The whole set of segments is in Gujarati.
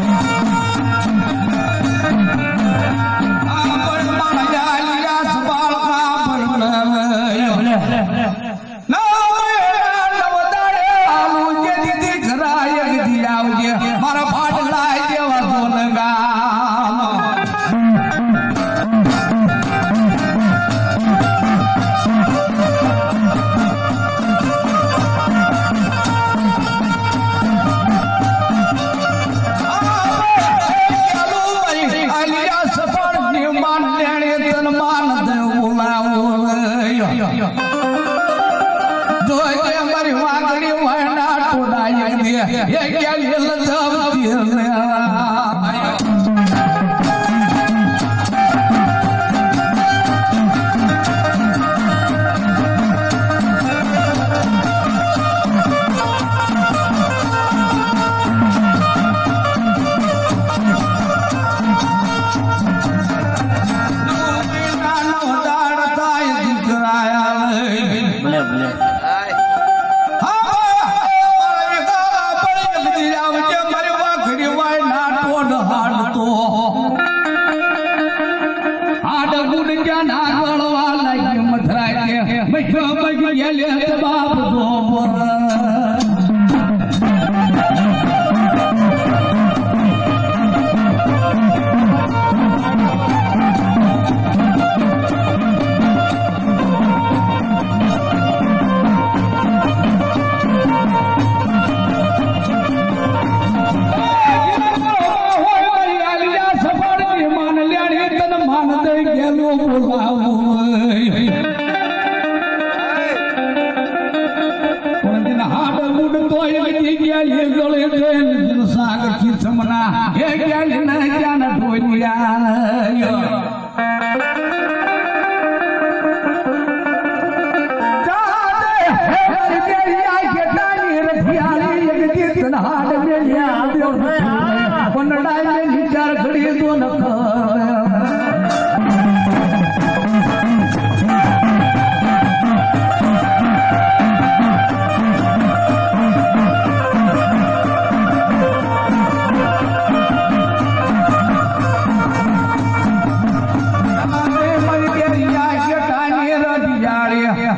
Bye. જો કે અમારી વાગડી વાયના ટોડાઈ દે એ બાપ દો વિચાર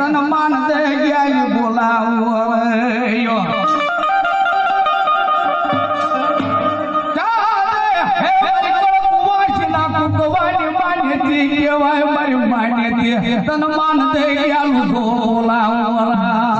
તન માન દે ગયા બોલાવો તન માન દે ગયા બોલાવો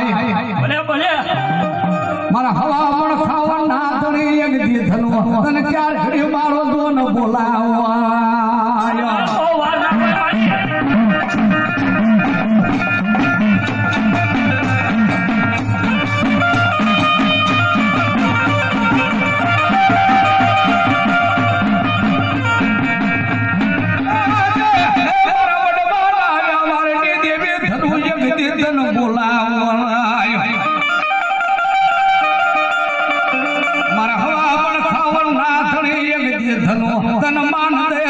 ધનું તન માન દે